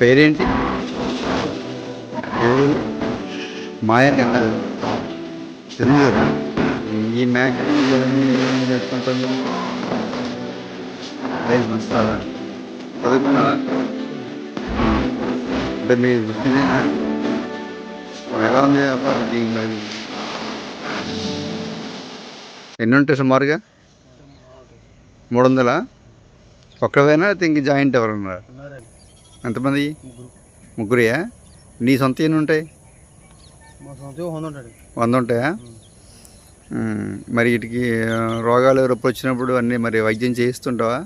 పేరేంటి? మాయ ఈ చదువుకున్నారా అంటే మీ వృత్తినేనా ఎలా ఉంది వ్యాపారం దీనిలో? ఎన్ని ఉంటాయి సుమారుగా? మూడు వందలా? ఒక్కవేనా ఇంక జాయింట్ ఎవరన్నా? ఎంతమంది? ముగ్గురు. ముగ్గురియా? నీ సొంత ఎన్ని ఉంటాయి? వంద ఉంటాయా? మరి వీటికి రోగాలు రొప్పి వచ్చినప్పుడు అన్నీ మరి వైద్యం చేయిస్తుంటావా?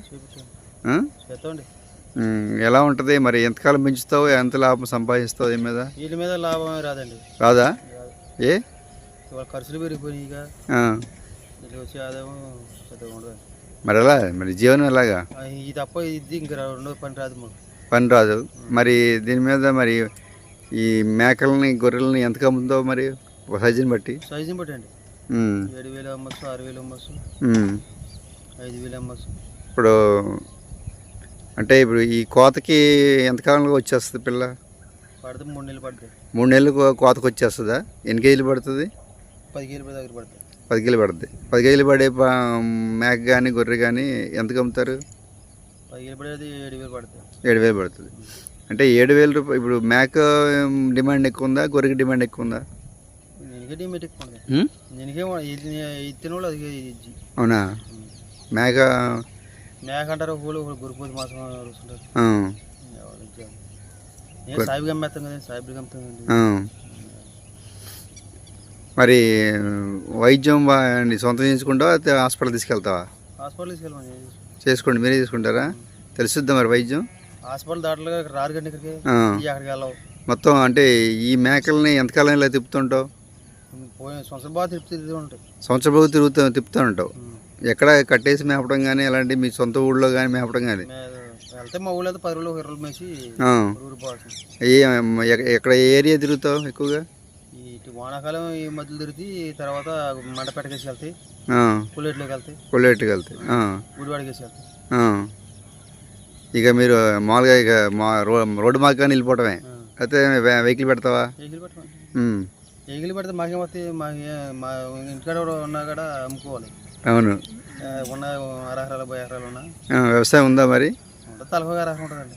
ఎలా ఉంటుంది? మరి ఎంతకాలం పెంచుతావు? ఎంత లాభం సంపాదిస్తావు దీని మీద? వీటి మీద లాభం రాదండి. రాదా. ఏ? ఖర్చులు పెరిగిపోయినాయి మరి ఎలా మరి జీవనం ఎలాగా? ఇది తప్ప ఇది ఇంకా రెండో పని రాదు మాకు. పని రాదు మరి దీని మీద మరి ఈ మేకల్ని గొర్రెల్ని ఎంత అమ్ముతావు మరి సైజుని బట్టి? సైజుని బట్టి అండి. ఏడు వేలు అమ్మచ్చు ఆరు వేలు అమ్మచ్చు. ఐదు వేలు అమ్మచ్చు. ఇప్పుడు అంటే ఇప్పుడు ఈ కోతకి ఎంతకాలంలో వచ్చేస్తుంది పిల్ల? పడితే మూడు నెలలు పడతాయి మూడు నెలలు కోతకు వచ్చేస్తుందా? ఎన్ని కేజీలు పడుతుంది? పది కేజీల పది దగ్గర పడతాయి పది కేజీలు పడుతుంది పది కేజీలు పడే మేక కానీ గొర్రె కానీ ఎంతకు అమ్ముతారు? పది కేజీలు పడేది ఏడు వేలు పడతాయి ఏడు వేలు పడుతుంది. అంటే ఏడు వేలు రూపాయలు ఇప్పుడు మేక డిమాండ్ ఎక్కువ ఉందా గొర్రెకి డిమాండ్ ఎక్కువ ఉందా అవునా? మేక మేక అంటారు పూలు గురుపూజ మాసం సాయిబు గమ్మేస్తాం కదా. మరి వైద్యం సొంతం చేసుకుంటావా హాస్పిటల్ తీసుకెళ్తావా? హాస్పిటల్ తీసుకెళ్ళమని చేసుకోండి మీరే తీసుకుంటారా తెలుసుద్దా మరి వైద్యం? హాస్పిటల్ దాంట్లో రారు కండి ఇక్కడికి. అక్కడికి వెళ్ళవు. మొత్తం అంటే ఈ మేకల్ని ఎంతకాలం ఇలా తిప్పుతుంటావు? సంవత్సరం బాగా తిరుగుతూ ఉంటాయి. సంవత్సరం తిరుగుతూ తిప్పుతూ ఉంటావు. ఎక్కడ కట్టేసి మేపడం కానీ అలాంటి మీ సొంత ఊళ్ళో కానీ మేపడం కానీ వెళ్తే మా ఊళ్ళో పది రోజులు ఇరవై మేసి ఎక్కడ ఏ ఏరియా తిరుగుతావు ఎక్కువగా? ఇటు వానాకాలం ఈ మధ్యలో తిరిగి తర్వాత మండపేటకేసి వెళ్తాయి. ఆ, పుల్లెట్లోకి వెళ్తాయి. కొల్లేట్టుకి వెళ్తాయి. గుడివాడికేసి వెళ్తాయి. ఇక మీరు మామూలుగా ఇక మా రో రోడ్డు మార్గాన్ని వెళ్ళిపోవటమే. అయితే వెహికల్ పెడతావా. ఏగిలి పెడితే మాకేం వస్తాయి మాకు మా ఇంటికాడ కూడా ఉన్నా కూడా అమ్ముకోవాలి అవును ఉన్న అరహరాలు భయ ఎకరాలు ఉన్నా వ్యవసాయం ఉందా మరి తలపగా అరహరం ఉంటుందండి.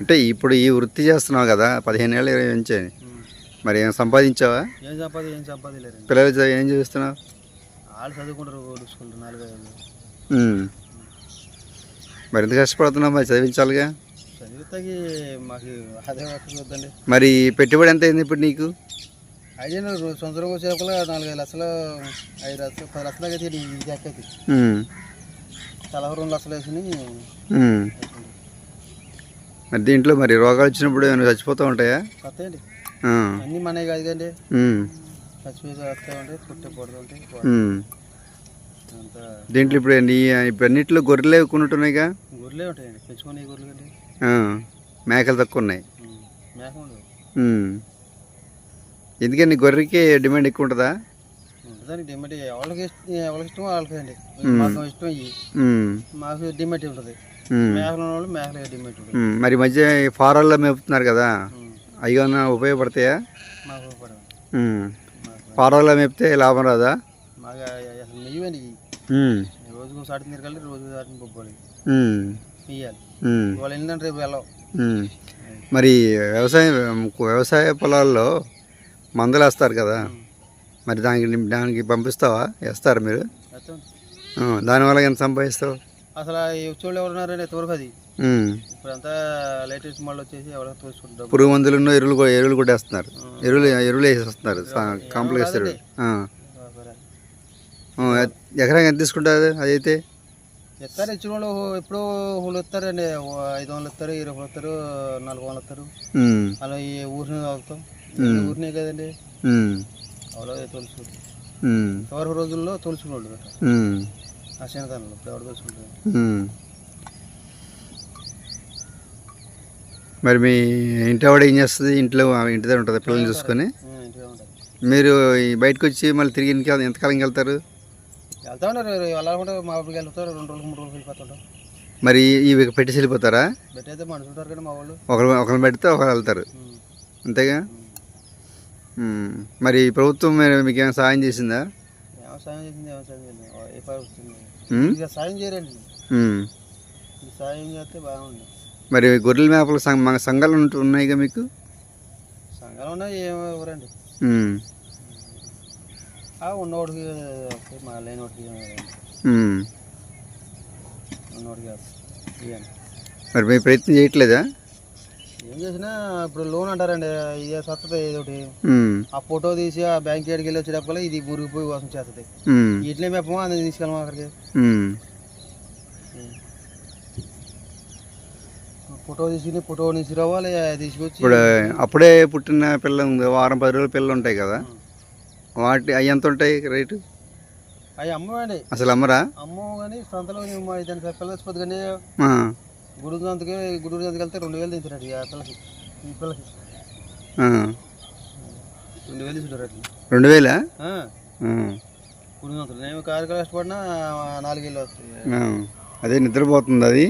అంటే ఇప్పుడు ఈ వృత్తి చేస్తున్నావు కదా పదిహేను ఏళ్ళు ఇరవై నుంచి. మరి ఏం సంపాదించావా ఏం సంపాది ఏం సంపాది లేరండి పిల్లలు ఏం చేస్తున్నావు వాళ్ళు చదువుకుంటారు ఉం. మరి ఎంత కష్టపడుతున్నావు మరి చదివించాలిగా చదివితకి మాకు అదే వద్దండి మరి పెట్టుబడి ఎంత అయింది ఇప్పుడు నీకు అయితే నువ్వు సంవత్సరం వచ్చేపల నాలుగైదు లక్షలు ఐదు లక్షలు పది లక్షలు అయితే ఇది ఎక్కైతే ఉం. తల రెండు లక్షలు వేసుకుని. మరి దీంట్లో మరి రోగాలు వచ్చినప్పుడు ఏమైనా చచ్చిపోతూ ఉంటాయా వస్తాయండి ఆ. అన్నీ మనవి కాదు కండి ఉం. చచ్చిపోయి వస్తూ ఉంటాయి పుట్టి పడుతూ ఉంటాయి ఉం. అంతా దీంట్లో ఇప్పుడు నీ ఇప్పుడు అన్నింటిలో గొర్రెలే కొనుంటున్నాయిగా గొర్రెలే ఉంటాయండి. పెంచుకునే గొర్రెలు కండి. మేకలు తక్కువ ఉన్నాయి. మేక ఉండదు ఉం. ఎందుకని గొర్రెకి డిమాండ్ ఎక్కువ ఉంటుందా? డిమాండ్ ఎవరికి ఇష్టం ఎవరికి ఇష్టం వాళ్ళకి అండి. మాకు ఇష్టం ఇవి. మాకు డిమాండ్ ఉంటుంది. మేకలు ఉన్న వాళ్ళు మేకలకి డిమాండ్ ఉంటుంది. మరి మధ్య ఫారాల్లో మేపుతున్నారు కదా. అవి ఏమన్నా ఉపయోగపడతాయా? మాకు ఫారాల్లో మేపితే లాభం రాదా? రోజుకు సాటి తిరగాలి రోజు సాటిని. ఇవ్వాలి. ఇవాళ ఏంటంటే రేపు వెళ్ళవు. మరి వ్యవసాయం వ్యవసాయ పొలాల్లో మందులు వేస్తారు కదా. మరి దానికి దానికి పంపిస్తావా? వేస్తారా మీరు? దానివల్ల ఎంత సంపాదిస్తావు? అసలు ఈ వచ్చేవాళ్ళు ఎవరు ఉన్నారండి? తోరకు అది. ఇప్పుడంతా లేటెస్ట్ మళ్ళీ వచ్చేసి ఎవరో తోచుకుంటారు పురుగు మందులను ఎరువులు ఎరువులు కూడా వేస్తున్నారు. ఎరువులు ఎరువులు వేసేస్తున్నారు. కాంప్లెక్స్ ఎరువులు. ఎకరాకి ఎంత తీసుకుంటుంది అదైతే? ఎత్తారు ఇచ్చిన వాళ్ళు ఎప్పుడో వాళ్ళు వస్తారండి ఓ ఐదు వందలు వస్తారు ఇరవై వస్తారు నాలుగు వందలు వస్తారు. అలా ఈ ఊరిని తాగుతాం ఊరినే కదండి. అలా తొలుసు. ఎవరి రోజుల్లో తొలుచుకున్నాడు. ఆ శనకాలంలో ఇప్పుడు ఎవరు తొలుచుకుంటారు? ఉం. మరి మీ ఇంటి ఆవిడ ఏం చేస్తుంది? ఇంట్లో ఇంటి దగ్గర ఉంటుంది? పిల్లల్ని చూసుకొని? మీరు బయటకు వచ్చి మళ్ళీ తిరిగి ఇంటికి ఎంతకాలం వెళ్తారు? వెళ్తా ఉన్నారు. వెళ్ళాలంటే మా ఊరికి వెళ్తారు. రెండు రోజులు మూడు రోజులు వెళ్ళిపోతుంటాం. మరి ఇవి పెట్టేసి వెళ్ళిపోతారా? పెట్టయితే మనుషులు కదా మా వాళ్ళు. ఒకరు ఒకరిని పెడితే ఒకరు వెళ్తారు. అంతేగా. మరి ప్రభుత్వం మీకు ఏమైనా సాయం చేసిందా? సాయం చేసింది ఏమో సాయం చేసింది ఏ పని ఉమ్? ఇక సాయం చేయరండి. చేస్తే బాగుంది మరి గొర్రెల మేపల సంఘ మన సంఘాలు ఉన్నాయిగా మీకు? సంఘాలు ఉన్నాయి ఏమో ఎవరండి. మా. ఇవ్వండి మరి మీ ప్రయత్నం చేయట్లేదా? ఏం చేసినా ఇప్పుడు లోన్ అంటారండి ఇదే సత్తది ఏదో ఒకటి. ఉమ్. ఆ ఫోటో తీసి ఆ బ్యాంక్ ఏడికి వెళ్ళి వచ్చేటప్పుడు ఇది మురిగిపోయి వాసన చేస్తుంది. ఇట్లే మేపమా అందుకు తీసుకెళ్ళమా అక్కడికి. ఫోటో తీసి ఫోటో తీసి రావాలి తీసుకొచ్చి ఇప్పుడు అప్పుడే పుట్టిన పిల్ల ఉంది వారం పది రోజుల పిల్లలు ఉంటాయి కదా. వాటి అవి ఎంత ఉంటాయి రేటు అవి అమ్మవండి అసలు అమ్మరా అమ్మ కానీ సంతలో దాని పిల్లలు వచ్చిపోతుంది కానీ. గుడి సంతకి గుడి సంతకి వెళ్తే రెండు వేలు దించారు ఆ పిల్లకి ఈ పిల్లకి. రెండు వేలు అట్లా రెండు వేలా. గుడి సంతలు నేను కారు కష్టపడినా నాలుగు వేలు వస్తాయి ఆ. అదే నిద్రపోతుంది అది.